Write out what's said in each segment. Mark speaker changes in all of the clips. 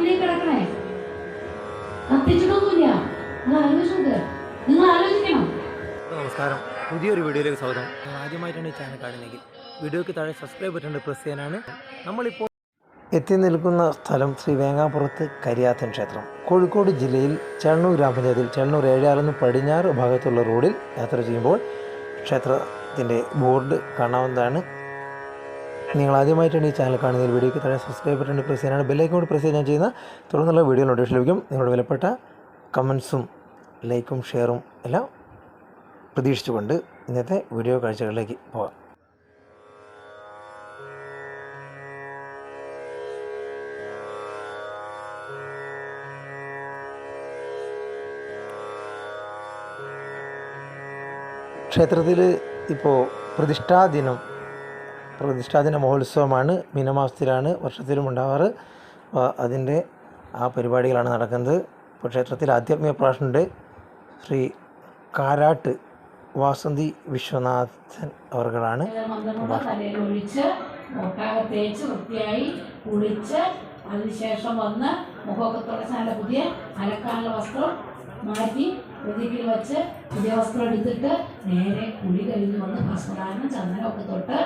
Speaker 1: ഉള്ളിൽ കിടക്കണേ. കത്തിച്ചിട്ടൊന്നുമില്ല. നിങ്ങൾ ആലോചിച്ചത് നിങ്ങൾ ആലോചിക്കണം.
Speaker 2: നമസ്കാരം. പുതിയൊരു വീഡിയോയിലേക്ക് സ്വാഗതം. നിങ്ങൾ ആദ്യമായിട്ടാണ് ഈ ചാനൽ കാണുന്നതെങ്കിൽ വീഡിയോയ്ക്ക് താഴെ സബ്സ്ക്രൈബ് ബട്ടൺ പ്രസ് ചെയ്യാനാണ് നമ്മളിപ്പോൾ എത്തി നിൽക്കുന്ന സ്ഥലം ശ്രീ വേങ്ങാപ്പുറത്ത് കരിയാത്തൻ ക്ഷേത്രം. കോഴിക്കോട് ജില്ലയിൽ ചെണ്ണൂർ ഗ്രാമപഞ്ചായത്തിൽ ചെണ്ണൂർ ഏഴാറിന് പടിഞ്ഞാറ് ഭാഗത്തുള്ള റോഡിൽ യാത്ര ചെയ്യുമ്പോൾ ക്ഷേത്രത്തിന്റെ ബോർഡ് കാണാവുന്നതാണ് നിങ്ങൾ ആദ്യമായിട്ടാണ് ഈ ചാനൽ കാണുന്നതിൽ വീഡിയോയ്ക്ക് താഴെ സബ്സ്ക്രൈബ് ബട്ടൺ പ്രസ് ചെയ്യാനാണ്. ബെല്ലൈക്കൺ കൂടി പ്രസ് ചെയ്യാൻ ചെയ്യുന്ന തുടർന്നുള്ള വീഡിയോ നോട്ടിഫിക്കേഷൻ ലഭിക്കും. നിങ്ങളുടെ വിലപ്പെട്ട കമൻസും ലൈക്കും ഷെയറും എല്ലാം പ്രതീക്ഷിച്ചുകൊണ്ട് ഇന്നത്തെ വീഡിയോ കാഴ്ചകളിലേക്ക് പോകാം ക്ഷേത്രത്തിൽ ഇപ്പോൾ പ്രതിഷ്ഠാദിനം പ്രതിഷ്ഠാദിന മഹോത്സവമാണ്. മീനമാസത്തിലാണ് വർഷത്തിലും ഉണ്ടാവാറ്. അതിന്റെ ആ പരിപാടികളാണ് നടക്കുന്നത്. ഇപ്പോൾ ക്ഷേത്രത്തിൽ ആധ്യാത്മിക പ്രാഷനുണ്ട് ശ്രീ കാരാട്ട് വാസന്തി വിശ്വനാഥൻ അവർകളാണ്
Speaker 1: വൃത്തിയായി കുളിച്ച് അതിനുശേഷം വന്ന് മുഖമൊക്കെ തുടച്ച് നല്ല പുതിയ അലക്കാനുള്ള വസ്ത്രം മാറ്റി പ്രതിക്കിൽ വെച്ച് പുതിയ വസ്ത്രം എടുത്തിട്ട് നേരെ കുളി കഴിഞ്ഞ് വന്ന് ഭസ്മദാനം ചന്ദനമൊക്കെ തൊട്ട്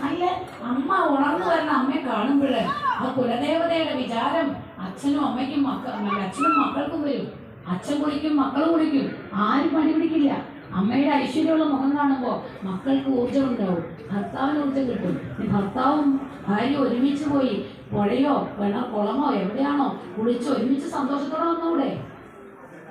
Speaker 1: നല്ല അമ്മ ഉണർന്നു വരുന്ന അമ്മയെ കാണുമ്പോഴേ ആ കുലദേവതയുടെ വിചാരം അച്ഛനും അമ്മയ്ക്കും മക്ക അച്ഛനും മക്കൾക്കും വരും. അച്ഛൻ കുളിക്കും മക്കൾ കുളിക്കും. ആരും പണി പിടിക്കില്ല. അമ്മയുടെ ഐശ്വര്യമുള്ള മുഖം കാണുമ്പോൾ മക്കൾക്ക് ഊർജം ഉണ്ടാവും. ഭർത്താവിന് ഊർജം കിട്ടും. ഭർത്താവും ഭാര്യ ഒരുമിച്ച് പോയി പുഴയോ വെള്ള കുളമോ എവിടെയാണോ കുളിച്ച് ഒരുമിച്ച് സന്തോഷത്തോടെ വന്നുകൂടെ?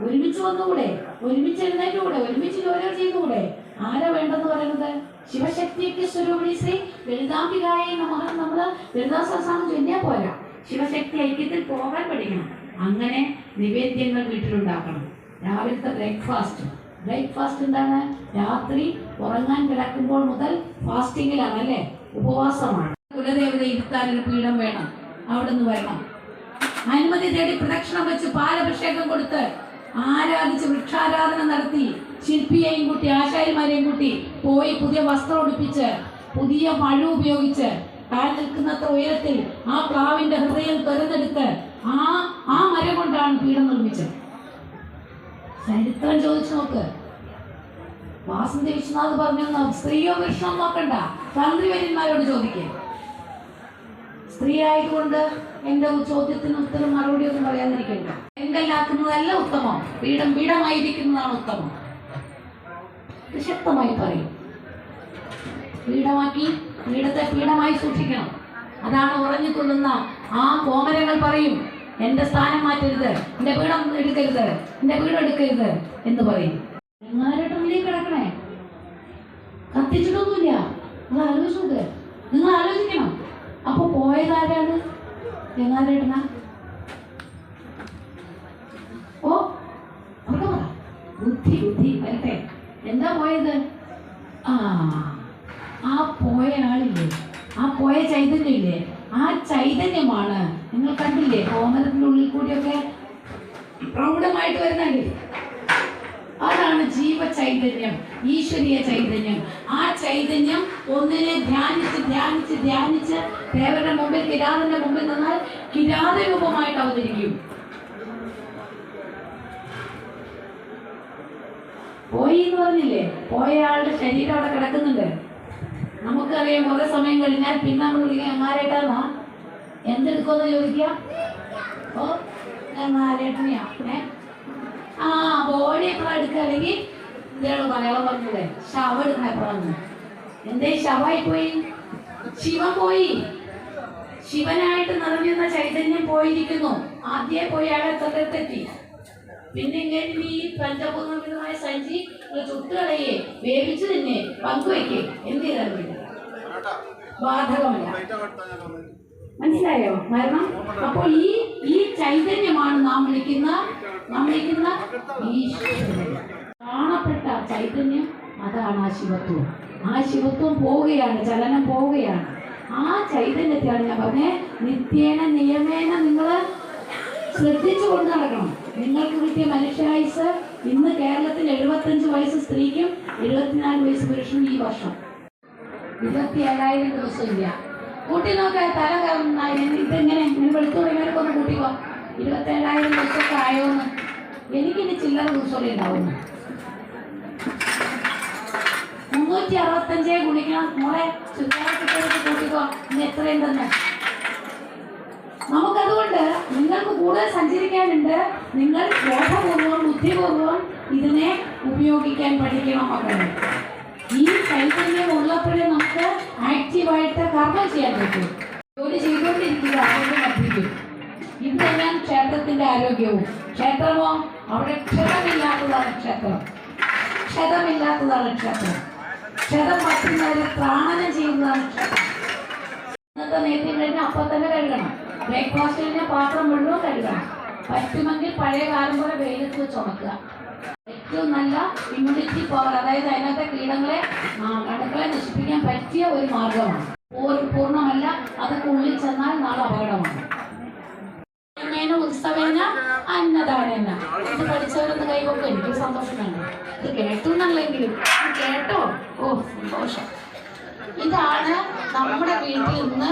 Speaker 1: ഒരുമിച്ച് വന്നുകൂടെ? ഒരുമിച്ച് എഴുന്നേറ്റുകൂടെ ഒരുമിച്ച് ജോലികൾ ചെയ്തുകൂടെ ആരാ വേണ്ടെന്ന് പറയുന്നത്? ശിവശക്തിക്ക് സ്വരൂപിണി ശ്രീ ലളിതാംബികായ നമഃ നമ്മൾ ലളിതാ സഹസ്രം ചൊല്ലിയാൽ പോരാ. ശിവശക്തി ഐക്യത്തിൽ പോകാൻ പഠിക്കണം. അങ്ങനെ നിവേദ്യങ്ങൾ വീട്ടിലുണ്ടാക്കണം. രാവിലത്തെ ബ്രേക്ക്ഫാസ്റ്റ് ബ്രേക്ക്ഫാസ്റ്റ് എന്താണ്? രാത്രി ഉറങ്ങാൻ കിടക്കുമ്പോൾ മുതൽ ഫാസ്റ്റിങ്ങിലാണ് അല്ലേ ഉപവാസമാണ്. കുലദേവത ഇരുത്താൻ പീഠം വേണം. അവിടെ നിന്ന് വരണം. അനുമതി തേടി പ്രദക്ഷിണം വെച്ച് പാലഭിഷേകം കൊടുത്ത് ആരാധിച്ച് വൃക്ഷാരാധന നടത്തി ശില്പിയെയും കൂട്ടി ആശാരിമാരെയും കൂട്ടി പോയി പുതിയ വസ്ത്രം ഉടുപ്പിച്ച് പുതിയ മഴ ഉപയോഗിച്ച് താൻ നിൽക്കുന്നത്ര ഉയരത്തിൽ ആ പ്ലാവിന്റെ ഹൃദയം തെരഞ്ഞെടുത്ത് ആ ആ മരം കൊണ്ടാണ് പീഠം നിർമ്മിച്ചത്. ചരിത്രം ചോദിച്ചു നോക്ക്. വാസന്തി വിശ്വനാഥ് പറഞ്ഞു സ്ത്രീയോ പുരുഷനോ നോക്കണ്ട. തന്ത്രിവര്യന്മാരോട് ചോദിക്കുക സ്ത്രീ ആയതുകൊണ്ട് എന്റെ ചോദ്യത്തിന് ഉത്തരം മറുപടി ഒന്നും പറയാതിരിക്കണ്ട. എങ്കല്ലാക്കുന്നതല്ല ഉത്തമം. പീഠം പീഠമായിരിക്കുന്നതാണ് ഉത്തമം. ഇത് ശക്തമായി പറയും. പീഠമാക്കി പീഠത്തെ പീഠമായി സൂക്ഷിക്കണം. അതാണ് ഉറഞ്ഞു തുള്ളുന്ന ആ കോമരങ്ങൾ പറയും. എന്റെ സ്ഥാനം മാറ്റരുത്. എന്റെ പീഠം എടുക്കരുത്. എന്റെ പീഠം എടുക്കരുത് എന്ന് പറയും. ഉള്ളിൽ കിടക്കണേ? കത്തിച്ചിട്ടൊന്നുമില്ല. നിങ്ങൾ ആലോചിച്ചത് നിങ്ങൾ ആലോചിക്കണം. അപ്പൊ പോയതാരാണ് എങ്ങാരേട്ടന ഓ അവിടെ പറ. ബുദ്ധി ബുദ്ധി. വരട്ടെ. എന്താ പോയത്? ആ ആ പോയ ആളില്ലേ? ആ പോയ ചൈതന്യമില്ലേ ആ ചൈതന്യമാണ്. നിങ്ങൾ കണ്ടില്ലേ? കോമരത്തിന്റെ ഉള്ളിൽ കൂടിയൊക്കെ പ്രൗഢമായിട്ട് വരുന്നില്ലേ അതാണ് ജീവ ചൈതന്യം ഈശ്വരീയ ചൈതന്യം. ആ ചൈതന്യം ഒന്നിനെ ധ്യാനിച്ച് ധ്യാനിച്ച് ധ്യാനിച്ച് ദേവരുടെ മുമ്പിൽ കിരാതന്റെ മുമ്പിൽ നിന്നാൽ കിരാത രൂപമായിട്ട് അവതരിക്കും. പോയി എന്ന് പറഞ്ഞില്ലേ? പോയ ആളുടെ ശരീരം അവിടെ കിടക്കുന്നുണ്ട്. നമുക്കറിയാം കുറെ സമയം കഴിഞ്ഞാൽ പിന്നെ നമ്മൾ വിളിക്കാം ആരേട്ടാന്നാ എന്തെടുക്കുമെന്ന് ചോദിക്കാം ഓ എങ്ങാരേട്ടനെയാ ഏ ആ ബോഡി എപ്പോഴാണ് എടുക്കുക? അല്ലെങ്കിൽ ഇയാൾ മലയാളം പറഞ്ഞത് ശവ എടുക്കണ എപ്പോഴാന്ന്? എന്തേ ശവായി പോയി ശിവൻ പോയി. ശിവനായിട്ട് നിറഞ്ഞിരുന്ന ചൈതന്യം പോയിരിക്കുന്നു. ആദ്യമേ പോയി അയാളെ തൊട്ടെത്തി പിന്നെ ഇങ്ങനെ ഈ പഞ്ചഭൂതമായ സഞ്ചി ചുട്ടുകളയെ വേവിച്ചു തന്നെ പങ്കുവയ്ക്കേ എന്ത് വേണ്ടി ബാധകമല്ല. മനസ്സിലായോ? മരണം? അപ്പോൾ ഈ ഈ ചൈതന്യമാണ് നാം വിളിക്കുന്ന നാം വിളിക്കുന്ന കാണപ്പെട്ട ചൈതന്യം അതാണ് ആ ശിവത്വം. ആ ശിവത്വം പോവുകയാണ് ചലനം പോവുകയാണ്. ആ ചൈതന്യത്തെയാണ് ഞാൻ പറഞ്ഞേ നിത്യേന നിയമേന നിങ്ങൾ ശ്രദ്ധിച്ചു കൊണ്ട് നടക്കണം. നിങ്ങൾക്ക് കിട്ടിയ മനുഷ്യായുസ് ഇന്ന് കേരളത്തിൽ എഴുപത്തഞ്ച് വയസ്സ് സ്ത്രീക്കും എഴുപത്തിനാല് വയസ്സ് പുരുഷനും ഈ വർഷം. ഇരുപത്തി ഏഴായിരം ദിവസം ഇല്ല. കൂട്ടി നോക്കാൻ തല ഇതെങ്ങനെ? ഇങ്ങനെ വെളുത്തു തുടങ്ങിയവരൊക്കെ ഒന്ന് പോവാം. ഇരുപത്തേഴായിരം ദിവസമൊക്കെ ആയോന്ന്. എനിക്കിനി ചില്ലറ ദിവസമല്ലേ ഉണ്ടാവുന്നു മുന്നൂറ്റി അറുപത്തഞ്ചേ ഗുണിക്കണം. മോളെ ചുറ്റാക്കിട്ട് കൂട്ടിക്കോ ഇനി എത്രയുണ്ടെന്ന് നമുക്കതുകൊണ്ട് നിങ്ങൾക്ക് കൂടുതൽ സഞ്ചരിക്കാനുണ്ട്. നിങ്ങൾ ബോധപൂർവം ബുദ്ധിപൂർവം ഇതിനെ ഉപയോഗിക്കാൻ പഠിക്കണം മക്കളെ. ഈ ചൈതന്യം ഉള്ളപ്പോഴേ നമുക്ക് ആക്റ്റീവായിട്ട് കർമ്മം ചെയ്യാൻ പറ്റും. ജോലി ചെയ്തുകൊണ്ടിരിക്കുക ആരോഗ്യം വർദ്ധിക്കും. ഇത് തന്നെയാണ് ക്ഷേത്രത്തിന്റെ ആരോഗ്യവും. ക്ഷേത്രമോ? അവിടെ ക്ഷതമില്ലാത്തതാണ് ക്ഷേത്രം. ക്ഷതമില്ലാത്തതാണ് ക്ഷേത്രം. ക്ഷതം പറ്റുന്നവരെ പ്രാണനം ചെയ്യുന്നതാണ് ക്ഷേത്രം. ഇന്നത്തെ നേരത്തെ അപ്പം തന്നെ കഴുകണം. ബ്രേക്ക്ഫാസ്റ്റ് കഴിഞ്ഞാൽ പാത്രം മുഴുവൻ കഴുകണം പറ്റുമെങ്കിൽ പഴയ കാലം പോലെ വെയിലത്ത് വെച്ച് ഉണക്കുക. ഏറ്റവും നല്ല ഇമ്മ്യൂണിറ്റി പവർ അതായത് അതിനകത്തെ കീടങ്ങളെ അണുക്കളെ നശിപ്പിക്കാൻ പറ്റിയ ഒരു മാർഗമാണ്. പൂർണമല്ല അതൊക്കെ ഉള്ളിൽ ചെന്നാൽ നാളെ അപകടമാണ്. ഉത്സവേന അന്നദാനേന ഇത് പഠിച്ചവരൊന്ന് കൈവക്കും എനിക്ക് സന്തോഷം വേണ്ട ഇത് കേട്ടു എന്നല്ലെങ്കിലും. കേട്ടോ? ഓ സന്തോഷം. ഇതാണ് നമ്മുടെ വീട്ടിൽ നിന്ന്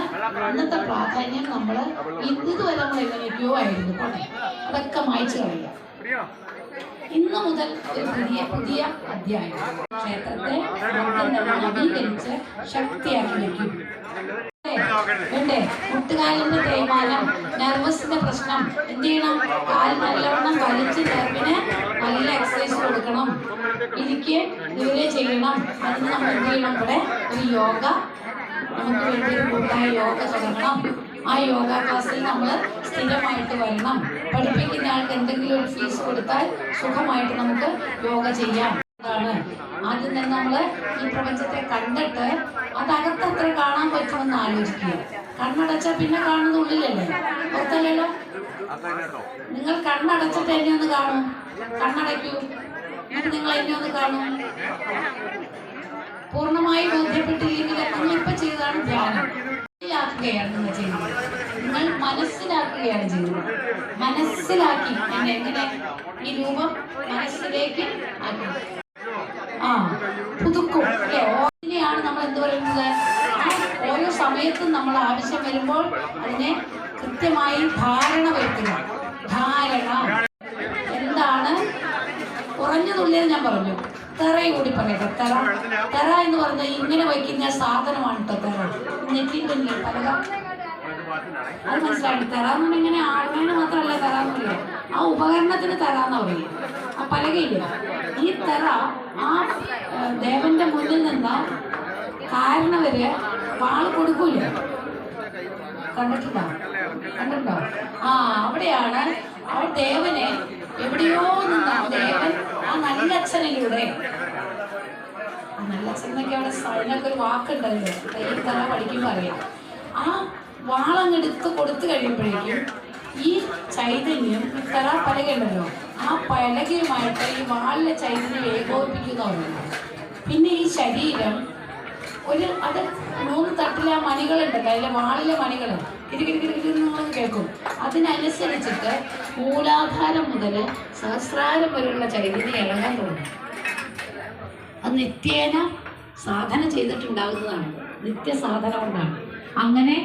Speaker 1: ഇന്നത്തെ പ്രാധാന്യം നമ്മൾ ഇതുവരെ നമ്മൾ എങ്ങനെയൊക്കെയോ ആയിരുന്നു പോട്ടെ. അതൊക്കെ മായ്ച്ചു കളയുക. ഇന്ന് മുതൽ ഒരു പുതിയ പുതിയ അധ്യായം. ക്ഷേത്രത്തെ നവീകരിച്ച് ശക്തിയാക്കി വെക്കും വേണ്ടേ? മുട്ടുകാലിന്റെ തേയ്മാനം നെർവസിന്റെ പ്രശ്നം. എന്ത് ചെയ്യണം? കാൽ നല്ലവണ്ണം വലിച്ച് നെർവിന് നല്ല എക്സസൈസ് കൊടുക്കണം. ഇരിക്കെ ഇതുവരെ ചെയ്യണം. അതിന് നമ്മൾ എന്ത് ചെയ്യണം? ഇവിടെ ഒരു യോഗ നമുക്ക് വേണ്ടി ഒരു കൂട്ടായ യോഗ തുടങ്ങണം ആ യോഗ ക്ലാസ്സിൽ നമ്മൾ സ്ഥിരമായിട്ട് വരണം. പഠിപ്പിക്കുന്ന ആൾക്ക് എന്തെങ്കിലും ഒരു ഫീസ് കൊടുത്താൽ സുഖമായിട്ട് നമുക്ക് യോഗ ചെയ്യാം. അതാണ്. ആദ്യം തന്നെ നമ്മൾ ഈ പ്രപഞ്ചത്തെ കണ്ടിട്ട് അതകത്ത് അത്ര കാണാൻ പറ്റുമെന്ന് ആലോചിക്കുക. കണ്ണടച്ചാൽ പിന്നെ കാണുന്ന ഉള്ളിലല്ലേ? പുറത്തല്ലല്ലോ? നിങ്ങൾ കണ്ണടച്ചിട്ട് എന്നെ ഒന്ന് കാണൂ. കണ്ണടയ്ക്കൂ. നിങ്ങൾ എന്നെ ഒന്ന് കാണൂ. പൂർണമായി ബോധ്യപ്പെട്ടില്ലെങ്കിൽ നിങ്ങൾ ഇപ്പൊ ചെയ്തതാണ് ധ്യാനം. മനസ്സിലാക്കുകയാണ് നിങ്ങൾ ചെയ്യുന്നത്. നിങ്ങൾ മനസ്സിലാക്കുകയാണ് ചെയ്യുന്നത്. മനസ്സിലാക്കി എന്നെ എങ്ങനെ? ഈ രൂപം മനസ്സിലേക്ക് ആക്കി. ആ പുതുക്കും. അല്ലെ? ഓരോന്നെയാണ് നമ്മൾ എന്ത് പറയുന്നത്? ഓരോ സമയത്തും നമ്മൾ ആവശ്യം വരുമ്പോൾ അതിനെ കൃത്യമായി ധാരണ വരുത്തുക. ധാരണ. എന്താണ്? കുറഞ്ഞതുള്ളിൽ ഞാൻ പറഞ്ഞു. തെറയും കൂടി പറയട്ടെ. തെറ തെറ എന്ന് പറഞ്ഞാൽ ഇങ്ങനെ വയ്ക്കുന്ന സാധനമാണ് കേട്ടോ തെറ. നെറ്റിന്റെ പലക അത് മനസ്സിലായി. തെറ എന്ന് പറഞ്ഞാൽ ഇങ്ങനെ ആടുന്നതിന് മാത്രമല്ല തെറ എന്ന് പറയുക ആ ഉപകരണത്തിന് തെറ എന്ന് പറയും ആ പലകയില്ല? ഈ തെറ ആ ദേവന്റെ മുന്നിൽ നിന്ന് കാരണവര് വാൾ കൊടുക്കൂല? കണ്ടിട്ടുണ്ടോ? കണ്ടിട്ടുണ്ടോ? ആ അവിടെയാണ് ആ ദേവനെ എവിടെയോ നിന്ന് ആ നല്ല അച്ഛനൊക്കെ അവിടെ സ- അതിനൊക്കെ ഒരു വാക്കുണ്ടല്ലോ. ഈ തറ പഠിക്കുമ്പോൾ അറിയാം. ആ വാളങ്ങെടുത്ത് കൊടുത്തു കഴിയുമ്പോഴേക്കും ഈ ചൈതന്യം തറ പലകയുണ്ടല്ലോ ആ പലകയുമായിട്ട് ഈ വാളിലെ ചൈതന്യം ഏകോപിപ്പിക്കുന്നവരുണ്ട് പിന്നെ ഈ ശരീരം ഒരു അത് മൂന്ന് തട്ടിലെ ആ മണികളുണ്ടല്ലോ അതിലെ വാളിലെ മണികൾ കേൾക്കും അതിനനുസരിച്ചിട്ട് മൂലാധാരം മുതൽ സഹസ്രാരം വരെയുള്ള ചൈതന്യം ഇളകാൻ തുടങ്ങും അത് നിത്യേന സാധന ചെയ്തിട്ടുണ്ടാകുന്നതാണ് നിത്യ സാധന കൊണ്ടാണ് അങ്ങനെ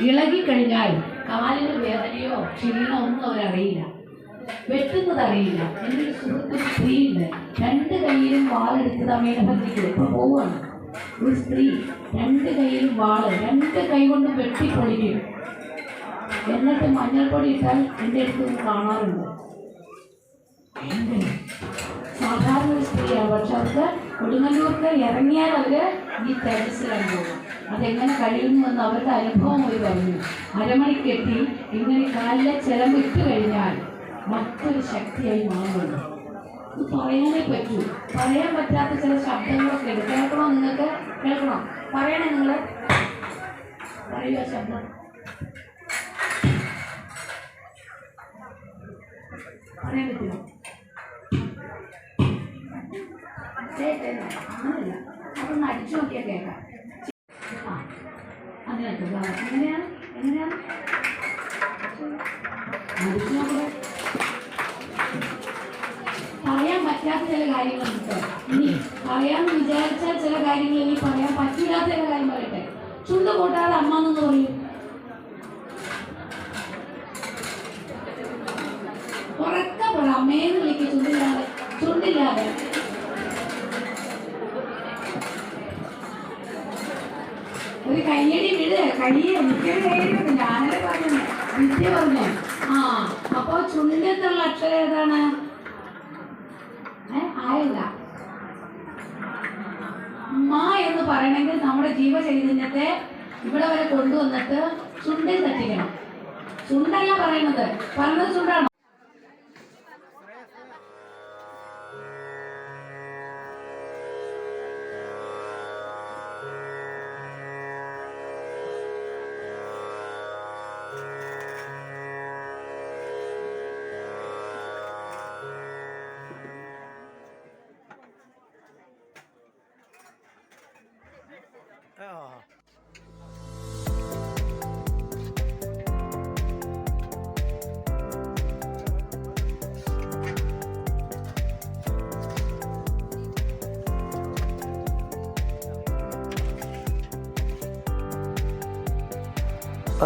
Speaker 1: ഇളകി കഴിഞ്ഞാൽ കാലിന് വേദനയോ ക്ഷീണമോ ഒന്നും അവരറിയില്ല വെട്ടുന്നത് അറിയില്ല എന്റെ ഒരു സുഹൃത്ത് സ്ത്രീയുണ്ട് രണ്ട് കൈയിലും വാളെടുത്ത് അമ്മയുടെ ഭക്തിക്ക് എപ്പോൾ പോവുകയാണ് ഒരു സ്ത്രീ രണ്ട് കൈയിലും വാൾ രണ്ട് കൈ കൊണ്ട് വെട്ടിപ്പൊളിക്കും എന്നിട്ട് മഞ്ഞൾപ്പൊടി ഇട്ടാൽ എന്റെ അടുത്ത് കാണാറുണ്ട്. സാധാരണ സ്ത്രീയാണ് പക്ഷെ അവർക്ക് കൊടുങ്ങല്ലൂർക്ക് ഇറങ്ങിയാൽ അവർ ഈ തേജസ്സിലാണ് പോകും. അതെങ്ങനെ കഴിയുന്നുവെന്ന് അവരുടെ അനുഭവം ഒരു പറഞ്ഞു. അരമണിക്കെത്തി ഇങ്ങനെ കാലിലെ ചിലമ്പിട്ട് കഴിഞ്ഞാൽ മറ്റൊരു ശക്തിയായി മാറുന്നുണ്ട്. ഇത് പറയാനേ പറ്റൂ. പറയാൻ പറ്റാത്ത ചില ശബ്ദങ്ങളൊക്കെ ഉണ്ട്. കേൾക്കണോ നിങ്ങൾക്ക്? കേൾക്കണോ? പറയണേ നിങ്ങൾ പറയുക ശബ്ദം. പറയാൻ പറ്റുമോ അതൊന്ന് അടിച്ചു നോക്കിയാൽ കേൾക്കാം. ഇതാ. എങ്ങനെയാണ്? എങ്ങനെയാണ്? അടിച്ചു നോക്കുക പറയാൻ പറ്റാത്ത ചില കാര്യങ്ങളുണ്ട് ഇനി പറയാമെന്ന് വിചാരിച്ചാൽ ചില കാര്യങ്ങൾ ഇനി പറയാൻ പറ്റില്ലാത്ത ചില കാര്യം പറയട്ടെ ചുണ്ട് കൂട്ടാതെ അമ്മ എന്ന് പറയും ഇല്ലാതെ ഒരു കയ്യടി വിട്. കയ്യെ എനിക്കൊരു കയ്യടി ഞാനല്ലേ പറഞ്ഞു വിദ്യ പറഞ്ഞു. ആ അപ്പോ ചുണ്ടത്തുള്ള അക്ഷരം ഏതാണ്? ആയില്ല. മാ എന്ന് പറയണമെങ്കിൽ നമ്മുടെ ജീവചൈതന്യത്തെ ഇവിടെ വരെ കൊണ്ടുവന്നിട്ട് ചുണ്ടിൽ തട്ടിക്കണം. ചുണ്ടല്ല പറയുന്നത്. പറഞ്ഞത് ചുണ്ടാണ്?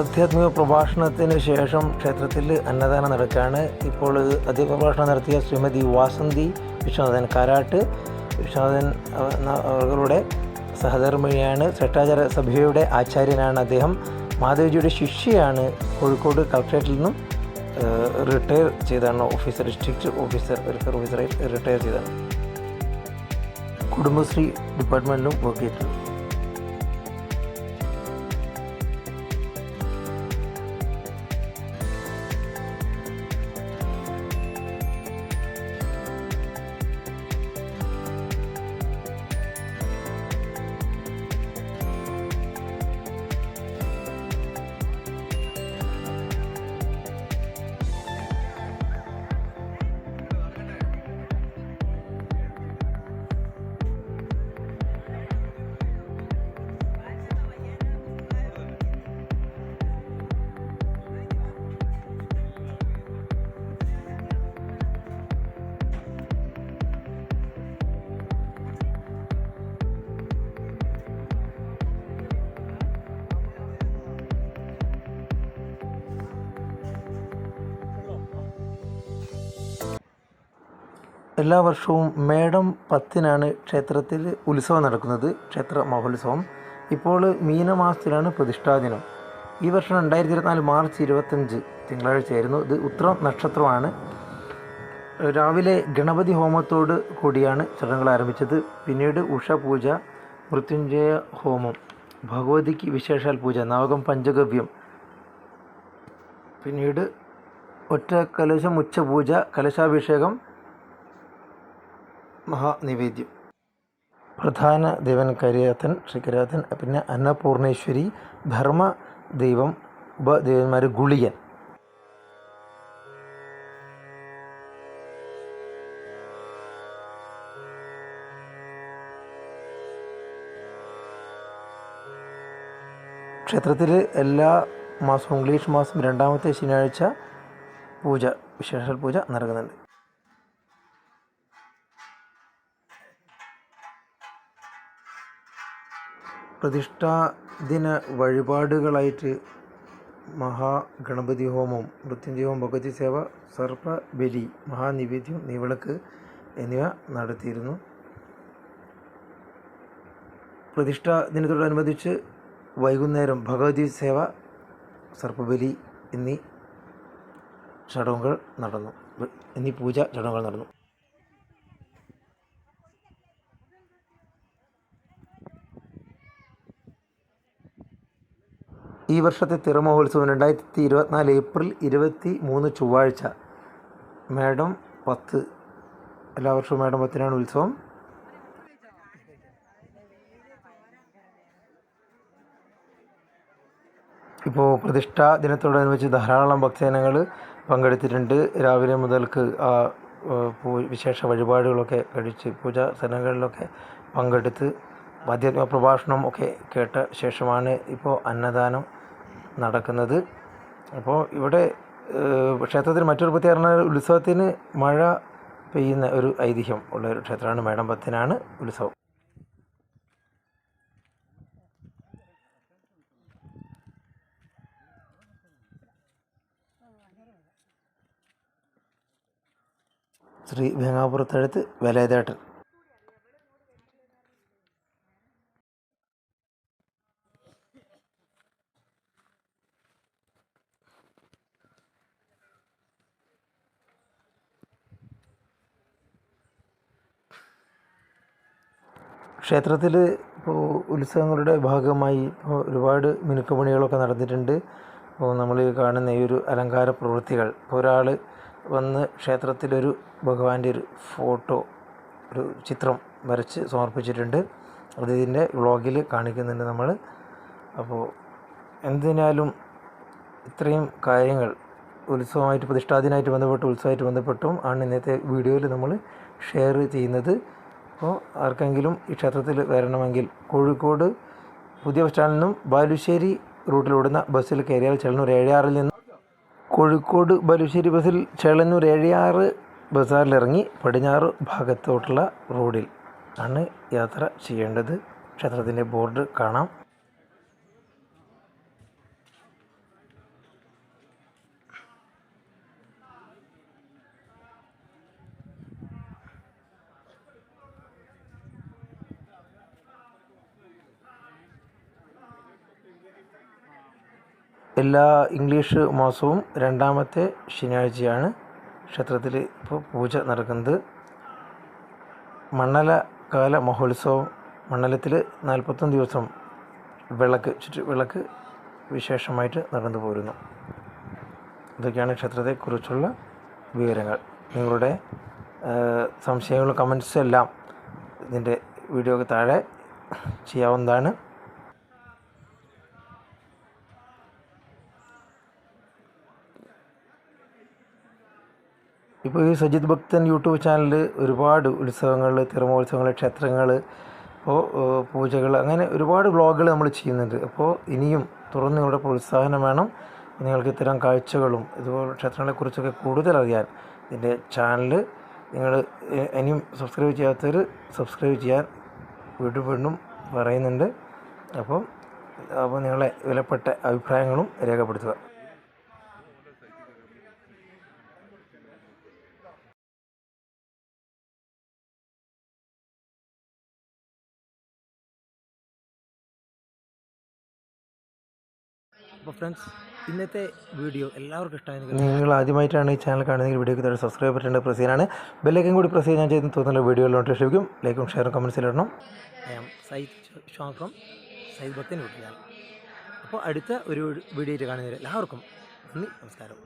Speaker 2: ആധ്യാത്മിക പ്രഭാഷണത്തിന് ശേഷം ക്ഷേത്രത്തിൽ അന്നദാനം നടക്കുകയാണ് ഇപ്പോൾ അധ്യ പ്രഭാഷണം നടത്തിയ ശ്രീമതി വാസന്തി വിശ്വനാഥൻ കാരാട്ട്. വിശ്വനാഥൻ അവരുടെ സഹധർമ്മിണിയാണ്. ശ്രേഷ്ഠാചാര സഭയുടെ ആചാര്യനാണ് അദ്ദേഹം. മാധവജിയുടെ ശിഷ്യയാണ്. കോഴിക്കോട് കളക്ട്രേറ്റിൽ നിന്നും റിട്ടയർ ചെയ്താണ്. ഓഫീസർ ഡിസ്ട്രിക്ട് ഓഫീസർ വെൽഫെയർ ഓഫീസറായി റിട്ടയർ ചെയ്താണ്. കുടുംബശ്രീ ഡിപ്പാർട്ട്മെന്റിലും വർക്ക് ചെയ്തിട്ടുണ്ട്. എല്ലാ വർഷവും മേടം പത്തിനാണ് ക്ഷേത്രത്തിൽ ഉത്സവം നടക്കുന്നത് ക്ഷേത്ര മഹോത്സവം. ഇപ്പോൾ മീനമാസത്തിലാണ് പ്രതിഷ്ഠാദിനം ഈ വർഷം രണ്ടായിരത്തി ഇരുപത്തിനാല് മാർച്ച് ഇരുപത്തഞ്ച് തിങ്കളാഴ്ചയായിരുന്നു. ഇത് ഉത്രം നക്ഷത്രമാണ്. രാവിലെ ഗണപതി ഹോമത്തോട് കൂടിയാണ് ചടങ്ങുകൾ ആരംഭിച്ചത്. പിന്നീട് ഉഷപൂജ മൃത്യുഞ്ജയ ഹോമം ഭഗവതിക്ക് വിശേഷാൽ പൂജ നവകം പഞ്ചഗവ്യം. പിന്നീട് ഒറ്റ കലശം ഉച്ചപൂജ കലശാഭിഷേകം മഹാനിവേദ്യം. പ്രധാന ദേവൻ കരിയാത്തൻ ശ്രീകരിയാത്തൻ പിന്നെ അന്നപൂർണേശ്വരി ധർമ്മ ദൈവം ഉപദേവന്മാർ ഗുളിയൻ ക്ഷേത്രത്തിൽ എല്ലാ മാസവും ഇംഗ്ലീഷ് മാസം രണ്ടാമത്തെ ശനിയാഴ്ച പൂജ വിശേഷ പൂജ നടക്കുന്നുണ്ട്. പ്രതിഷ്ഠാ ദിന വഴിപാടുകളായിട്ട് മഹാഗണപതി ഹോമം മൃത്യുഞ്ജയ ഹോമം ഭഗവതി സേവ സർപ്പ ബലി മഹാനിവേദ്യം നീവിളക്ക് എന്നിവ നടത്തിയിരുന്നു. പ്രതിഷ്ഠാ ദിനത്തോടനുബന്ധിച്ച് വൈകുന്നേരം ഭഗവതി സേവ സർപ്പബലി എന്നീ ചടങ്ങുകൾ നടന്നു. എന്നീ പൂജ ചടങ്ങുകൾ നടന്നു. ഈ വർഷത്തെ തിറമഹോത്സവം രണ്ടായിരത്തി ഇരുപത്തിനാല് ഏപ്രിൽ ഇരുപത്തി മൂന്ന് ചൊവ്വാഴ്ച. മേഡം പത്ത്. എല്ലാ വർഷവും മേഡം പത്തിനാണ് ഉത്സവം. ഇപ്പോൾ പ്രതിഷ്ഠാ ദിനത്തോടനുബന്ധിച്ച് ധാരാളം ഭക്തജനങ്ങൾ പങ്കെടുത്തിട്ടുണ്ട്. രാവിലെ മുതൽക്ക് ആ വിശേഷ വഴിപാടുകളൊക്കെ കഴിച്ച് പൂജാ സ്ഥലങ്ങളിലൊക്കെ പങ്കെടുത്ത് ആധ്യാത്മിക പ്രഭാഷണം ഒക്കെ കേട്ട ശേഷമാണ് ഇപ്പോൾ അന്നദാനം നടക്കുന്നത്. അപ്പോൾ ഇവിടെ ക്ഷേത്രത്തിൽ മറ്റൊരു പ്രത്യേകത പറഞ്ഞാൽ ഉത്സവത്തിന് മഴ പെയ്യുന്ന ഒരു ഐതിഹ്യം ഉള്ള ഒരു ക്ഷേത്രമാണ് മേടമ്പത്തിനാണ് ഉത്സവം. ശ്രീ വേങ്ങാപുരത്തടുത്ത് വേലായുധേട്ടൻ. ക്ഷേത്രത്തിൽ ഇപ്പോൾ ഉത്സവങ്ങളുടെ ഭാഗമായി ഒരുപാട് മിനുക്കുപണികളൊക്കെ നടന്നിട്ടുണ്ട്. അപ്പോൾ നമ്മൾ കാണുന്ന ഈ ഒരു അലങ്കാര പ്രവൃത്തികൾ. ഇപ്പോൾ ഒരാൾ വന്ന് ക്ഷേത്രത്തിലൊരു ഭഗവാന്റെ ഒരു ഫോട്ടോ ഒരു ചിത്രം വരച്ച് സമർപ്പിച്ചിട്ടുണ്ട്. അത് ഇതിന്റെ വ്ളോഗിൽ കാണിക്കുന്നുണ്ട് നമ്മൾ അപ്പോൾ എന്തിനാലും ഇത്രയും കാര്യങ്ങൾ ഉത്സവമായിട്ട് പ്രതിഷ്ഠാദിനായിട്ട് ബന്ധപ്പെട്ട് ഉത്സവമായിട്ട് ബന്ധപ്പെട്ടും ആണ് ഇന്നത്തെ വീഡിയോയിൽ നമ്മൾ ഷെയർ ചെയ്യുന്നത്. അപ്പോൾ ആർക്കെങ്കിലും ഈ ക്ഷേത്രത്തിൽ വരണമെങ്കിൽ കോഴിക്കോട് പുതിയ ബസ് സ്റ്റാൻഡിൽ നിന്നും ബാലുശ്ശേരി റൂട്ടിലോടുന്ന ബസ്സിൽ കയറിയാൽ ചെളന്നൂർ ഏഴാറിൽ നിന്ന് കോഴിക്കോട് ബാലുശ്ശേരി ബസ്സിൽ ചേളന്നൂർ ഏഴാറ് ബസാറിലിറങ്ങി പടിഞ്ഞാറ് ഭാഗത്തോട്ടുള്ള റോഡിൽ ആണ് യാത്ര ചെയ്യേണ്ടത്. ക്ഷേത്രത്തിന്റെ ബോർഡ് കാണാം. എല്ലാ ഇംഗ്ലീഷ് മാസവും രണ്ടാമത്തെ ശനിയാഴ്ചയാണ് ക്ഷേത്രത്തിൽ ഇപ്പോൾ പൂജ നടക്കുന്നത്. മണ്ഡല കാല മഹോത്സവം മണ്ഡലത്തിൽ നാൽപ്പത്തൊന്ന് ദിവസം വിളക്ക് ചുറ്റു വിളക്ക് വിശേഷമായിട്ട് നടന്നു പോരുന്നു. ഇതൊക്കെയാണ് ക്ഷേത്രത്തെക്കുറിച്ചുള്ള വിവരങ്ങൾ. നിങ്ങളുടെ സംശയങ്ങളും കമൻസും എല്ലാം ഇതിന്റെ വീഡിയോക്ക് താഴെ ചെയ്യാവുന്നതാണ്. ഇപ്പോൾ ഈ സജിത് ഭക്തൻ യൂട്യൂബ് ചാനലിൽ ഒരുപാട് ഉത്സവങ്ങൾ തിരുമോത്സവങ്ങൾ ക്ഷേത്രങ്ങൾ ഇപ്പോൾ പൂജകൾ അങ്ങനെ ഒരുപാട് വ്ളോഗുകൾ നമ്മൾ ചെയ്യുന്നുണ്ട്. അപ്പോൾ ഇനിയും തുറന്ന് നിങ്ങളുടെ പ്രോത്സാഹനം വേണം. നിങ്ങൾക്ക് ഇത്തരം കാഴ്ചകളും ഇതുപോലെ ക്ഷേത്രങ്ങളെക്കുറിച്ചൊക്കെ കൂടുതൽ അറിയാൻ ഇതിന്റെ ചാനൽ നിങ്ങൾ ഇനിയും സബ്സ്ക്രൈബ് ചെയ്യാത്തവർ സബ്സ്ക്രൈബ് ചെയ്യാൻ വീണ്ടും വീണ്ടും പറയുന്നുണ്ട്. അപ്പം അപ്പോൾ നിങ്ങളെ വിലപ്പെട്ട അഭിപ്രായങ്ങളും രേഖപ്പെടുത്തുക. അപ്പോൾ ഫ്രണ്ട്സ് ഇന്നത്തെ വീഡിയോ എല്ലാവർക്കും ഇഷ്ടമായി നിങ്ങൾ ആദ്യമായിട്ടാണ് ഈ ചാനൽ കാണുന്നതെങ്കിൽ വീഡിയോക്ക് താഴെ സബ്സ്ക്രൈബ് ചെയ്യേണ്ട പ്രസ് ചെയ്യാനാണ് ബെല്ലൈക്കൻ കൂടി പ്രസ് ചെയ്യാൻ ചെയ്ത് തോന്നുന്ന വീഡിയോ നോട്ടിഫിക്കേഷൻ ലഭിക്കും. ലൈക്കും ഷെയറും കമൻസിൽ ഇടണം. I am Syed Shaun from Syed ഭക്തൻ വീട്ടിലാണ് അപ്പോൾ അടുത്ത ഒരു വീഡിയോയിൽ കാണുന്നവരെ എല്ലാവർക്കും നന്ദി നമസ്കാരം.